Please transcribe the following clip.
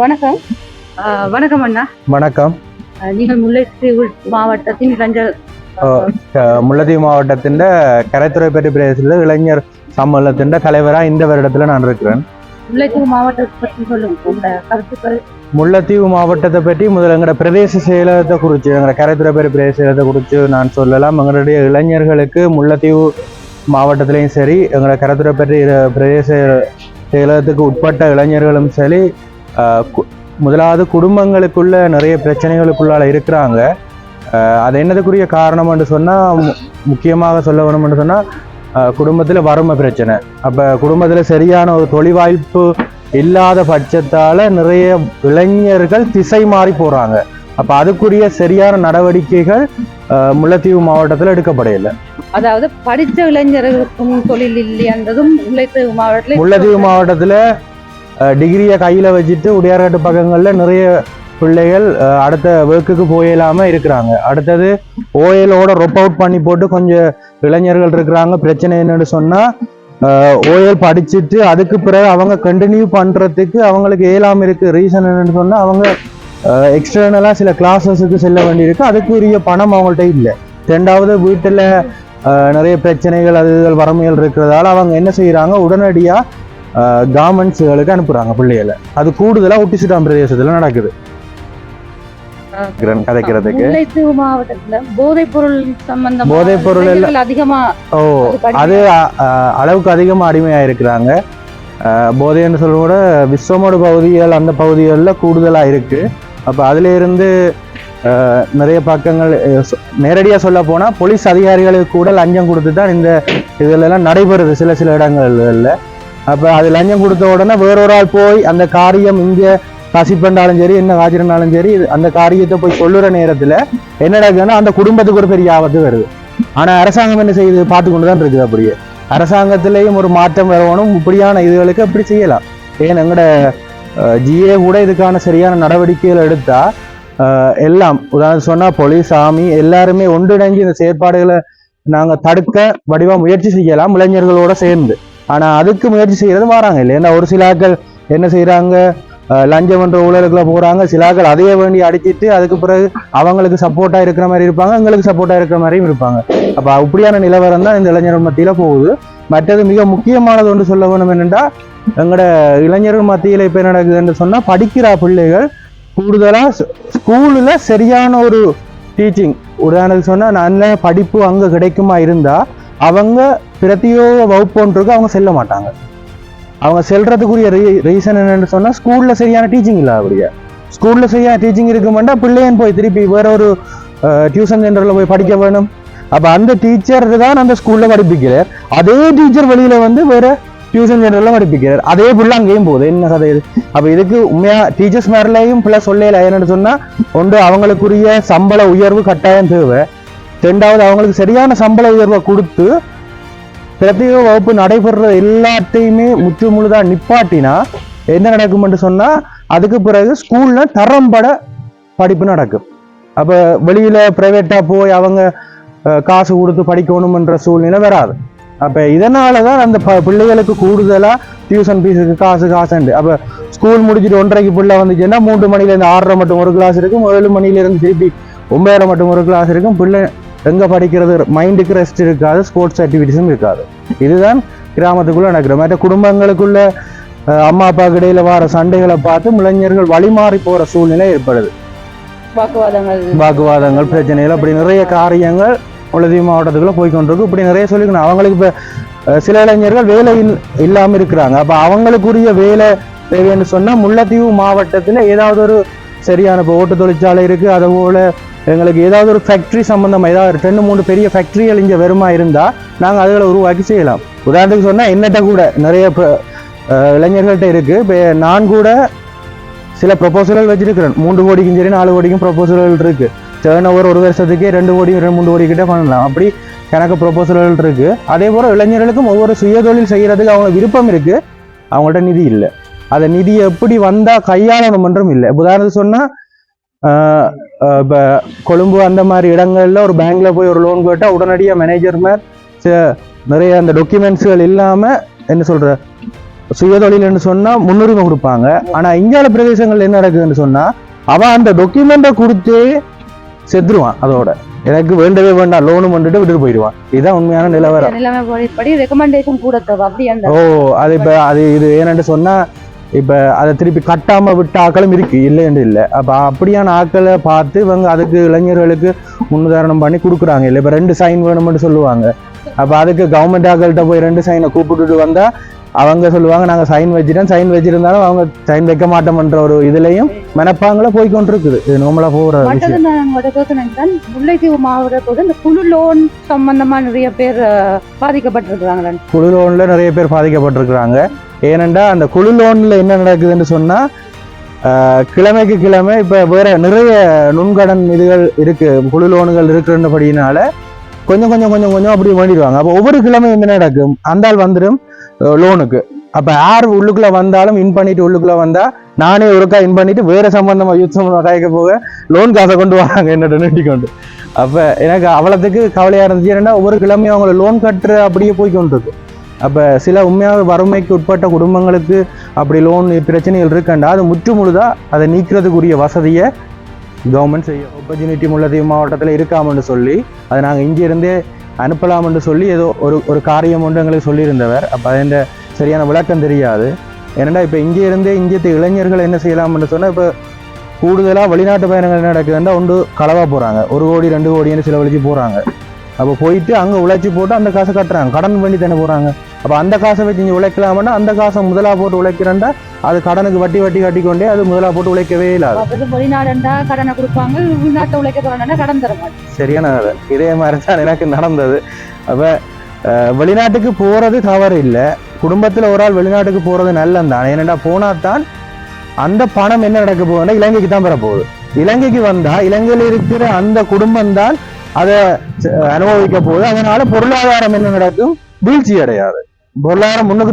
வணக்கம். வணக்கம் அண்ணா. வணக்கம். நீங்கள் முல்லைத்தீவு மாவட்டத்தின் இளைஞ அஹ் முல்லைத்தீவு மாவட்டத்தின் கரைத்துறை பெற்ற பிரதேசத்தில் இளைஞர் சம்மேளனத்தின் தலைவராக இந்த வருடத்தில் நான் இருக்கிறேன். முல்லைத்தீவு மாவட்டத்தை பற்றி சொல்லுங்க. உங்களோட கருத்துக்கள். முல்லைத்தீவு மாவட்டத்தை பற்றி முதல்ல எங்களோட பிரதேச செயலகத்தை குறித்து எங்களோட கரைத்துறை பெற்ற பிரதேச செயலகத்தை குறித்து நான் சொல்லலாம். எங்களுடைய இளைஞர்களுக்கு முல்லைத்தீவு மாவட்டத்திலையும் சரி எங்களோட கரைத்துறை பெற்ற பிரதேச செயலகத்துக்கு உட்பட்ட இளைஞர்களும் சரி முதலாவது குடும்பங்களுக்குள்ள நிறைய பிரச்சனைகளுக்குள்ளால இருக்கிறாங்க. அது என்னதுக்குரிய காரணம்னு சொன்னால் முக்கியமாக சொல்ல வேணும்னு சொன்னால் குடும்பத்தில் வறுமை பிரச்சனை. அப்போ குடும்பத்தில் சரியான ஒரு தொழில் வாய்ப்பு இல்லாத பட்சத்தால் நிறைய இளைஞர்கள் திசை மாறி போகிறாங்க அப்போ அதுக்குரிய சரியான நடவடிக்கைகள் முல்லைத்தீவு மாவட்டத்தில் எடுக்கப்படையில. அதாவது படித்த இளைஞர்களுக்கும் தொழில் இல்லையன்றதும் முல்லைத்தீவு மாவட்டத்தில் முல்லைத்தீவு மாவட்டத்தில் டிகிரியை கையில் வச்சுட்டு உடையார்காட்டு பக்கங்களில் நிறைய பிள்ளைகள் அடுத்த ஒர்க்குக்கு போயிடாம இருக்கிறாங்க. அடுத்தது ஓஎலோட ரொப் அவுட் பண்ணி போட்டு கொஞ்சம் இளைஞர்கள் இருக்கிறாங்க பிரச்சனை என்னன்னு சொன்னால் ஓஎல் படிச்சுட்டு அதுக்கு பிறகு அவங்க கண்டினியூ பண்ணுறதுக்கு அவங்களுக்கு இயலாம இருக்குது ரீசன் என்னன்னு சொன்னால் அவங்க எக்ஸ்டர்னலாக சில கிளாஸஸுக்கு செல்ல வேண்டியிருக்கு. அதுக்குரிய பணம் அவங்கள்ட்ட இல்லை. ரெண்டாவது வீட்டில் நிறைய பிரச்சனைகள் அது இதுகள் வறுமைகள் இருக்கிறதால அவங்க என்ன செய்கிறாங்க உடனடியாக கவர்மெண்ட்ஸுகளுக்கு அனுப்புகிறாங்க பிள்ளைகளை. அது கூடுதலாக ஒட்டிசுட்டான் பிரதேசத்தில் நடக்குது. மாவட்டத்துல போதைப் பொருள் அதிகமா ஓ அது அளவுக்கு அதிகமாக அடிமையாக இருக்கிறாங்க போதைன்னு சொல்ல கூட விஸ்வமோடு பகுதிகள் அந்த பகுதிகளில் கூடுதலாக இருக்குது அப்போ அதில் இருந்து நிறைய பக்கங்கள் நேரடியாக சொல்ல போனால் போலீஸ் அதிகாரிகளுக்கு கூட லஞ்சம் கொடுத்து தான் இந்த இதெல்லாம் நடைபெறுது சில சில இடங்கள்ல. அப்போ அது லஞ்சம் கொடுத்த உடனே வேறொரு ஆள் போய் அந்த காரியம் இங்கே பசிப்பண்டாலும் சரி என்ன காய்ச்சிருந்தாலும் சரி இது- அந்த காரியத்தை போய் சொல்லுற நேரத்தில் என்ன நடக்குதுன்னா அந்த குடும்பத்துக்கு ஒரு பெரிய ஆபத்து வருது. ஆனால் அரசாங்கம் என்ன செய்யுது? பார்த்து கொண்டு தான் இருக்குது அப்படியே. அரசாங்கத்திலையும் ஒரு மாற்றம் வரணும். இப்படியான இதுகளுக்கு அப்படி செய்யலாம். ஏன் எங்களோட ஜிஏ கூட இதுக்கான சரியான நடவடிக்கைகள் எடுத்தா எல்லாம் உதாரணம் சொன்னால் போலீஸ் ஆமி எல்லாருமே ஒன்றிணைஞ்சு இந்த செயற்பாடுகளை நாங்கள் தடுக்க வடிவாக முயற்சி செய்யலாம். இளைஞர்களோட சேர்ந்து. ஆனால் அதுக்கு முயற்சி செய்கிறது வராங்க இல்லை ஏன்னா ஒரு சிலாக்கள் என்ன செய்கிறாங்க லஞ்சம் என்ற ஊழலுக்குள்ள போகிறாங்க சிலாக்கள் அதையே வேண்டி அடிச்சிட்டு அதுக்கு பிறகு அவங்களுக்கு சப்போர்ட்டாக இருக்கிற மாதிரி இருப்பாங்க எங்களுக்கு சப்போர்ட்டாக இருக்கிற மாதிரியும் இருப்பாங்க. அப்போ அப்படியான நிலவரம் தான் இந்த இளைஞர்கள் மத்தியில் போகுது. மற்றது மிக முக்கியமானது ஒன்று சொல்ல வேணும் என்னென்னா எங்களோட இளைஞர்கள் மத்தியில் இப்போ என்ன நடக்குதுன்னு சொன்னால் படிக்கிற பிள்ளைகள் கூடுதலாக ஸ்கூலில் சரியான ஒரு டீச்சிங் உதாரணத்துக்கு சொன்னால் நல்ல படிப்பு அங்கே கிடைக்குமா இருந்தால் அவங்க பிரத்தியோக வகுப்புன்றது அவங்க செல்ல மாட்டாங்க. அவங்க செல்றதுக்குரிய ரீ ரீசன் என்னன்னு சொன்னால் ஸ்கூலில் சரியான டீச்சிங் இல்லை அப்படியே ஸ்கூலில் சரியான டீச்சிங் இருக்குமெண்டா பிள்ளையன் போய் திருப்பி வேற ஒரு டியூஷன் சென்டரில் போய் படிக்க வேணும். அப்போ அந்த டீச்சர் தான் அந்த ஸ்கூலில் படிப்பிக்கிறார். அதே டீச்சர் வெளியில் வந்து வேற டியூஷன் சென்டரில் படிப்பிக்கிறார். அதே பிள்ளை அங்கேயும் போகுது. என்ன கதை இது? அப்போ இதுக்கு உண்மையாக டீச்சர்ஸ் மேரிலையும் பிள்ளை சொல்லல என்னென்னு சொன்னால் ஒன்று அவங்களுக்குரிய சம்பள உயர்வு கட்டாயம் தேவை. ரெண்டாவது அவங்களுக்கு சரியான சம்பள உயர்வை கொடுத்து பிரத்யேக வகுப்பு நடைபெற எல்லாத்தையுமே முற்று முழுதாக நிப்பாட்டினா என்ன நடக்கும்னு சொன்னால் அதுக்கு பிறகு ஸ்கூலில் தரம்பட படிப்பு நடக்கும். அப்போ வெளியில் ப்ரைவேட்டாக போய் அவங்க காசு கொடுத்து படிக்கணும்ன்ற சூழ்நிலை வராது. அப்போ இதனால தான் அந்த ப- பிள்ளைகளுக்கு கூடுதலாக டியூஷன் ஃபீஸுக்கு காசு காசுண்டு. அப்போ ஸ்கூல் முடிச்சுட்டு ஒன்றரைக்கு பிள்ளை வந்துச்சுன்னா மூன்று மணிலேருந்து ஆறரை மட்டும் ஒரு கிளாஸ் இருக்கும் ஏழு மணிலேருந்து திருப்பி ஒன்பதரை மட்டும் ஒரு கிளாஸ் இருக்கும். பிள்ளை எங்க படிக்கிறது? மைண்டுக்கு ரெஸ்ட் இருக்காது ஸ்போர்ட்ஸ் ஆக்டிவிட்டிஸும் இருக்காது. இதுதான் கிராமத்துக்குள்ள நடக்கிற மற்ற குடும்பங்களுக்குள்ள அம்மா அப்பாவுக்கு இடையில வர சண்டைகளை பார்த்து இளைஞர்கள் வழிமாறி போற சூழ்நிலை ஏற்படுது. வாக்குவாதங்கள். வாக்குவாதங்கள் பிரச்சனைகள் அப்படி நிறைய காரியங்கள் உலதீவு மாவட்டத்துக்குள்ள போய் கொண்டிருக்கு இப்படி நிறைய சொல்லிக்கணும் அவங்களுக்கு இப்போ சில இளைஞர்கள் வேலை இல்- இல்லாம இருக்கிறாங்க. அப்ப அவங்களுக்குரிய வேலை தேவைன்னு சொன்னா முல்லைத்தீவு மாவட்டத்துல ஏதாவது ஒரு சரியான இப்போ ஓட்டு தொழிற்சாலை இருக்கு. அதே போல எங்களுக்கு ஏதாவது ஒரு ஃபேக்ட்ரி சம்மந்தமாக ஏதாவது ஒரு ரெண்டு மூணு பெரிய ஃபேக்ட்ரிகள் இங்கே வருமா இருந்தால் நாங்கள் அதுகளை உருவாக்கி செய்யலாம். உதாரணத்துக்கு சொன்னால் என்னட்ட கூட நிறைய இளைஞர்கள்ட்ட இருக்குது இப்போ நான் கூட சில ப்ரொபோசல்கள் வச்சிருக்கிறேன். மூன்று கோடிக்கும் சரி நாலு கோடிக்கும் ப்ரொபோசல்கள் இருக்குது டேர்ன் ஓவர் ஒரு வருஷத்துக்கே ரெண்டு கோடி ரெண்டு மூணு கோடி கிட்டே பண்ணலாம். அப்படி கணக்கு ப்ரொபோசல்கள் இருக்குது அதே போல் இளைஞர்களுக்கும் ஒவ்வொரு சுயதொழில் செய்கிறதுக்கு அவங்க விருப்பம் இருக்குது அவங்கள்ட்ட நிதி இல்லை. அந்த நிதி எப்படி வந்தால் கையாளணும் என்றும் இல்லை உதாரணத்துக்கு சொன்னால் இப்ப கொழும்பு அந்த மாதிரி இடங்கள்ல ஒரு பேங்க்ல போய் ஒரு லோன் கேட்டா உடனடியாக மேனேஜர் மேல் நிறைய அந்த டாக்குமெண்ட்ஸ்கள் இல்லாம என்ன சொல்ற சுயதொழில்னு சொன்னா முன்னுரிமை கொடுப்பாங்க. ஆனா இந்தியால பிரதேசங்கள்ல என்ன நடக்குதுன்னு சொன்னா அவன் அந்த டாக்குமெண்ட்டை கொடுத்து செத்துருவான் அதோட. எனக்கு வேண்டவே வேண்டாம் லோனு வந்துட்டு விட்டுட்டு போயிடுவான். இதுதான் உண்மையான நிலவரம். ஓ அது இப்ப அது இது ஏன்னு சொன்னா இப்ப அதை திருப்பி கட்டாம விட்ட ஆக்களும் இருக்கு இல்லைன்னு இல்லை. அப்ப அப்படியான ஆக்களை பார்த்து இவங்க அதுக்கு இளைஞர்களுக்கு முன்னுதாரணம் பண்ணி கொடுக்குறாங்க. இல்லை இப்ப ரெண்டு சைன் வேணும்னு சொல்லுவாங்க. அப்ப அதுக்கு கவர்மெண்ட் ஆக்கள்கிட்ட போய் ரெண்டு சைனை கூப்பிட்டுட்டு வந்தா அவங்க சொல்லுவாங்க நாங்க சைன் வச்சிட்டோம். சைன் வச்சிருந்தாலும் அவங்க சைன் வைக்க மாட்டோம்ன்ற ஒரு இதுலயும் மனப்பாங்கள போய் கொண்டிருக்குது இது நார்மலா போகிற விஷயம். முல்லைத்தீவு மாவட்டத்தோடு இந்த குழு லோன் சம்பந்தமா நிறைய பேர் அஹ், பாதிக்கப்பட்டிருக்கிறாங்களே குழு லோன்ல நிறைய பேர் பாதிக்கப்பட்டிருக்கிறாங்க. ஏனெண்டா அந்த குழு லோனில் என்ன நடக்குதுன்னு சொன்னால் கிழமைக்கு கிழமை இப்போ வேற நிறைய நுண்கடன் இதுகள் இருக்குது குழு லோனுகள் இருக்குன்றபடியினால கொஞ்சம் கொஞ்சம் கொஞ்சம் கொஞ்சம் அப்படி வேண்டிடுவாங்க. அப்போ ஒவ்வொரு கிழமையும் என்ன நடக்கும்? அந்தால் வந்துடும் லோனுக்கு. அப்போ யார் உள்ளுக்குள்ளே வந்தாலும் இன் பண்ணிட்டு உள்ளுக்குள்ளே வந்தால் நானே ஒருக்கா இன் பண்ணிட்டு வேற சம்பந்தமாக யூத் சம்பந்தமாக காய்க்க போக லோன் காசை கொண்டு வராங்க என்னோட நீட்டி கொண்டு எனக்கு அவ்வளோத்துக்கு கவலையாக இருந்துச்சு. ஏன்னா ஒவ்வொரு கிழமையும் அவங்களை லோன் கட்டுற அப்படியே போய் கொண்டிருக்கு அப்போ சில உண்மையாக வறுமைக்கு உட்பட்ட குடும்பங்களுக்கு அப்படி லோன் பிரச்சனைகள் இருக்கண்டா அது முற்றுமுழுதாக அதை நீக்கிறதுக்குரிய வசதியை கவர்மெண்ட் செய்யும் ஆப்பர்ச்சுனிட்டி முல்லதீவு மாவட்டத்தில் இருக்காமன்னு சொல்லி அதை நாங்கள் இங்கே இருந்தே அனுப்பலாம்னு சொல்லி ஏதோ ஒரு ஒரு காரியம் ஒன்று எங்களுக்கு சொல்லியிருந்தவர். அப்போ அதில் சரியான விளக்கம் தெரியாது. ஏன்னா இப்போ இங்கே இருந்தே இந்தியத்து இளைஞர்கள் என்ன செய்யலாம்னு சொன்னால் இப்போ கூடுதலாக வெளிநாட்டு பயணங்கள் நடக்குதுன்னா ஒன்று களவாக போகிறாங்க ஒரு கோடி ரெண்டு கோடின்னு செலவழிச்சு போகிறாங்க அப்போ போயிட்டு அங்கே உழைச்சி போட்டு அந்த காசை கட்டுறாங்க. கடன் பண்ணி தானே போகிறாங்க அப்போ அந்த காசை வச்சு இங்கே உழைக்கலாம்னா அந்த காசை முதலாக போட்டு உழைக்கிறேன்டா அது கடனுக்கு வட்டி வட்டி கட்டிக்கொண்டே அது முதலாக போட்டு உழைக்கவே இல்லாது. வெளிநாடுண்டா கடனை கொடுப்பாங்க உள்நாட்டை உழைக்க போறாங்கன்னா கடன் தர சரியான. இதே மாதிரி தான் எனக்கு நடந்தது. அப்போ வெளிநாட்டுக்கு போகிறது தவறு இல்லை. குடும்பத்தில் ஒரு ஆள் வெளிநாட்டுக்கு போகிறது நல்லந்தான் ஏனெண்டா போனால் தான் அந்த பணம் என்ன நடக்க போகுதுன்னா இலங்கைக்கு தான் பெற போகுது இலங்கைக்கு வந்தா இலங்கையில் இருக்கிற அந்த குடும்பம் தான் அதை அனுபவிக்க போகுது. அதனால பொருளாதாரம் என்ன நடக்கும்? வீழ்ச்சி அடையாது பொருளாதாரம் முன்னுக்கு